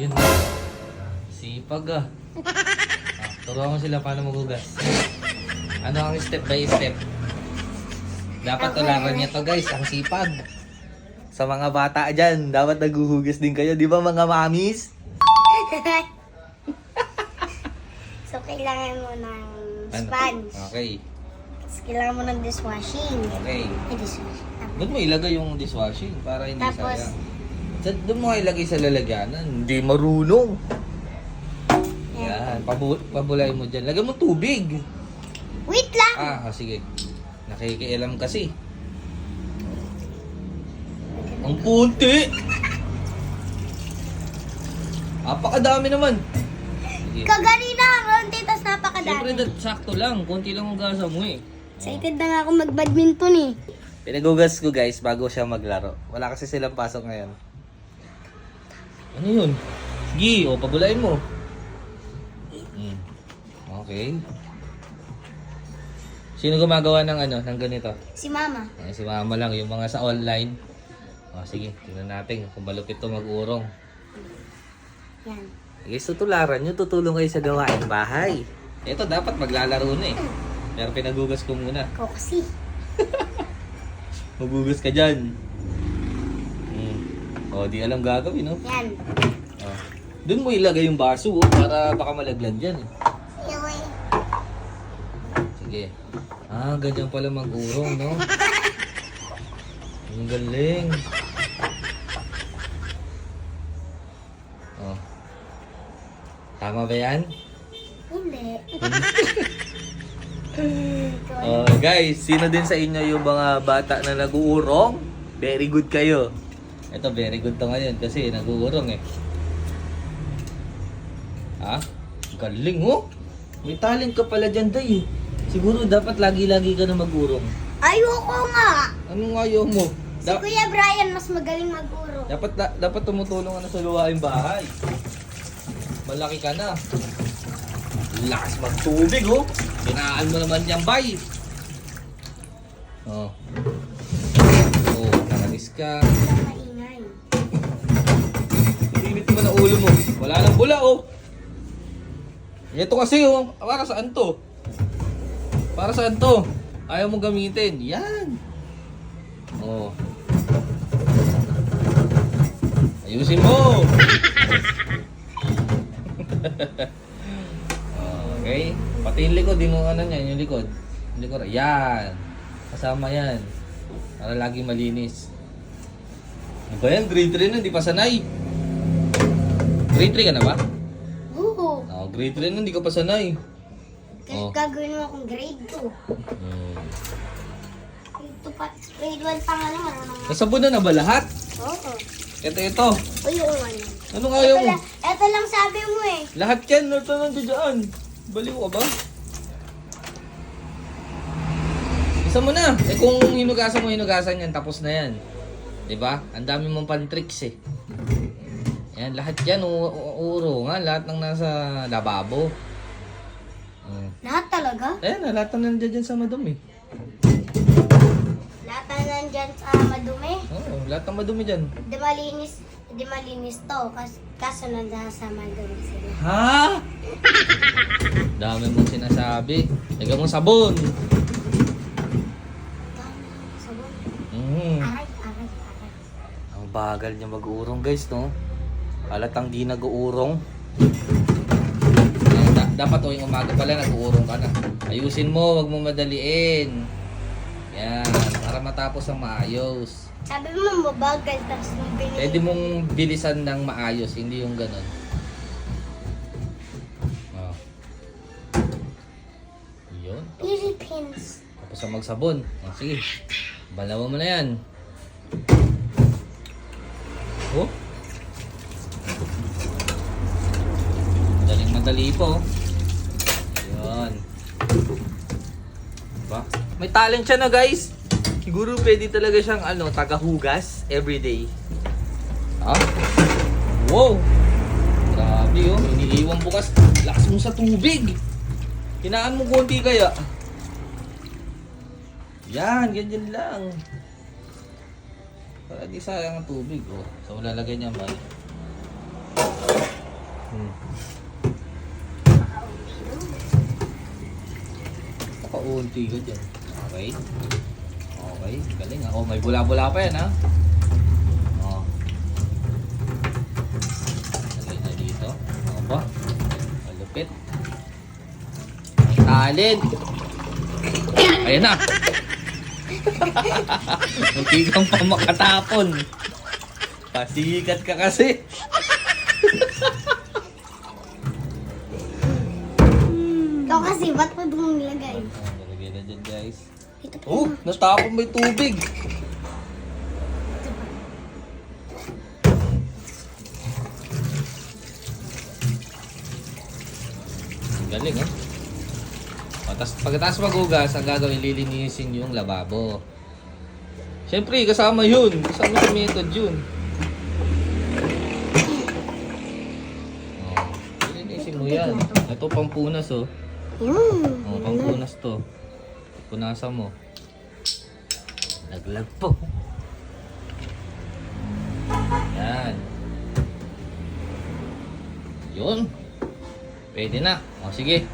Yun. Sipag ah. ah turuan mo sila paano magugas. Ano ang step by step? Dapat tularan niya to guys, ang sipag. Sa mga bata dyan, dapat naguhugas din kayo. Di ba mga mamis? so, kailangan mo ng Ano? sponge. Okay. Tapos kailangan mo ng dishwashing. Okay. Eh, dishwashing. Doon mo ilagay yung dishwashing para hindi Tapos- sayang. Sa, doon mo ilagay sa lalagyanan. Hindi marunong. Yan. Pabu pabulay mo dyan. Lagyan mo tubig. Wait lang! Ah, ah, sige. Nakikialam kasi. Ang punti! Apakadami naman. Sige. Kaganina, konti, tapos Siyempre, napakadami. dat- sakto lang. Konti lang ang gasa mo eh. Excited na nga ako mag-badminton eh. Pinagugas ko guys bago siya maglaro. Wala kasi silang pasok ngayon. Ano yun? Sige, o pabulain mo. Mm. Okay. Sino gumagawa ng ano, ng ganito? Si Mama. Ay, si mama lang, yung mga sa online. O sige, tingnan natin kung malupit to mag-urong. Yan. Guys, tutularan nyo, tutulong kayo sa gawain bahay. Ito dapat maglalaro na eh. Pero pinagugas ko muna. Ako kasi. Magugas ka dyan. Hmm. O, di alam gagawin, no? Yan. O. Doon mo ilagay yung baso, oh, para baka malaglag dyan. Eh. Sige. Ah, ganyan pala mag-urong, no? Ang galing. Oh. Tama ba yan? Hindi. Oh, guys, sino din sa inyo yung mga bata na nag-uurong? Very good kayo. Ito, very good to ngayon kasi nag-uurong eh. Ha? Galing oh! May talent ka pala dyan, Day. Siguro dapat lagi-lagi ka na mag-urong. Ayoko nga. Anong ayaw mo? Si Da- Kuya Brian mas magaling mag-uro. dapat da- dapat tumutulong ka na sa luwaing bahay. Malaki ka na. Lakas magtubig oh. Kinaan mo naman yung bay. Oh. Oh, nakalis ka. Wala oh. Ito kasi oh. Para saan to? Para saan to? Ayaw mo gamitin. Yan. Oh. Ayusin mo. okay. Pati yung likod, yung ano niyan, yung likod. Yung likod. Yan. Kasama yan. Para lagi malinis. Ano ba yan? Grade 3 na, hindi pa sanay. Grade 3 ka na ba? Oo. Oh, grade 3 na, hindi ka pa sanay. Oh. Gagawin mo akong grade 2. Hmm. Grade 2 pa. Grade 1 pa nga nga. Nasabon na na ba lahat? Oo. Ito, ito. Uy, oo yan. Anong ayaw Ito mo? lang, ito lang sabi mo eh. Lahat yan, ito nandiyo dyan. Baliw ka ba? Isa mo na. Eh kung hinugasan mo, hinugasan yan, tapos na yan. 'Di ba? Ang dami mong pan-tricks eh. Yan, lahat yan, u- u- uuro nga, lahat ng nasa lababo. Hmm. Lahat talaga? Ayan na, lahat ng nandiyan dyan sa madumi. Lahat na nandyan sa madumi. Oo, lahat ng madumi dyan. Di malinis, di malinis to. Kas, kaso nandyan sa madumi sila. Ha? Dami mong sinasabi. Lagyan mo sabon. Tama, sabon. Mm. Aray, aray, aray. Ang bagal niya mag-uurong guys, no? Halatang di nag-uurong. Da- dapat tuwing umaga pala nag-uurong ka na. Ayusin mo, wag mo madaliin. Yan, para matapos ang maayos. Sabi mo mabagal, tapos nung binili. Pwede mong bilisan ng maayos, hindi yung ganun. Oh. Yun. Philippines. Tapos ang magsabon. Oh, sige. Balawan mo na yan. Oh. Madali po. Yan. Diba? May talent siya na guys. Siguro pwede talaga siyang ano, tagahugas everyday. Ha? Wow! Grabe oh, iniiwan bukas. Lakas mo sa tubig. Hinaan mo konti kaya. Yan, ganyan lang. Para di sayang ang tubig, oh. So, lalagay niya ba? Hmm. Nakaunti ka dyan. Okay. Okay, galing ah. Oh, may bula-bula pa yan ha. Oh. Lagay na dito. Ano ba? Malupit. Talent. Ayan na. Munti kang pa makatapon. Pasikat ka kasi. Ikaw kasi, ba't mo nilagay? Ah, Nalagay na dyan guys. Ito pa. Oh, natapon may tubig. Ang galing eh. O, tas, pagkatapos magugas, ang gagawin, lilinisin yung lababo. Siyempre, kasama yun. Kasama sa method yun. O, lilinisin mo yan. Ito, pampunas oh. Yun. O, pampunas to. Punasan mo. Laglag po. Yan. Yun. Pwede na. O, sige.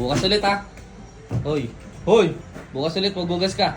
Bukas ulit ha. Hoy. Hoy. Bukas ulit, magbugas ka.